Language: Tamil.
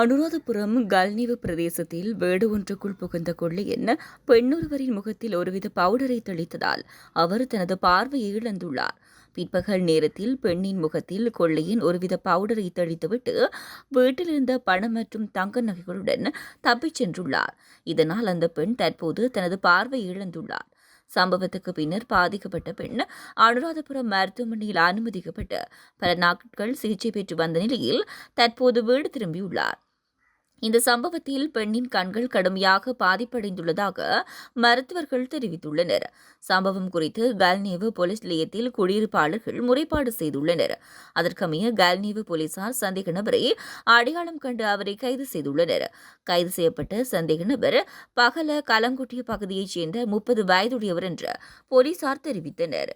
அனுராதபுரம் கல்னிவு பிரதேசத்தில் வீடு ஒன்றுக்குள் புகுந்த கொள்ளையன் பெண்ணொருவரின் முகத்தில் ஒருவித பவுடரை தெளித்ததால் அவர் தனது பார்வையை இழந்துள்ளார். பிற்பகல் நேரத்தில் பெண்ணின் முகத்தில் கொள்ளையின் ஒருவித பவுடரை தெளித்துவிட்டு வீட்டில் இருந்த பணம் மற்றும் தங்க நகைகளுடன் தப்பிச் சென்றுள்ளார். இதனால் அந்த பெண் தற்போது தனது பார்வை இழந்துள்ளார். சம்பவத்துக்கு பின்னர் பாதிக்கப்பட்ட பெண் அனுராதபுரம் மருத்துவமனையில் அனுமதிக்கப்பட்டு பல நாட்கள் சிகிச்சை பெற்று வந்த நிலையில் தற்போது வீடு திரும்பியுள்ளார். இந்த சம்பவத்தில் பெண்ணின் கண்கள் கடுமையாக பாதிப்படைந்துள்ளதாக மருத்துவர்கள் தெரிவித்துள்ளனர். சம்பவம் குறித்து கல்நேவு போலீஸ் நிலையத்தில் குடியிருப்பாளர்கள் முறைப்பாடு செய்துள்ளனர். அதற்கமைய கல்நேவு போலீசார் சந்தேக நபரை அடையாளம் கண்டு அவரை கைது செய்துள்ளனர். கைது செய்யப்பட்ட சந்தேக நபர் பகல கலங்குட்டிய பகுதியைச் சேர்ந்த முப்பது வயதுடையவர் என்று போலீசார் தெரிவித்தனர்.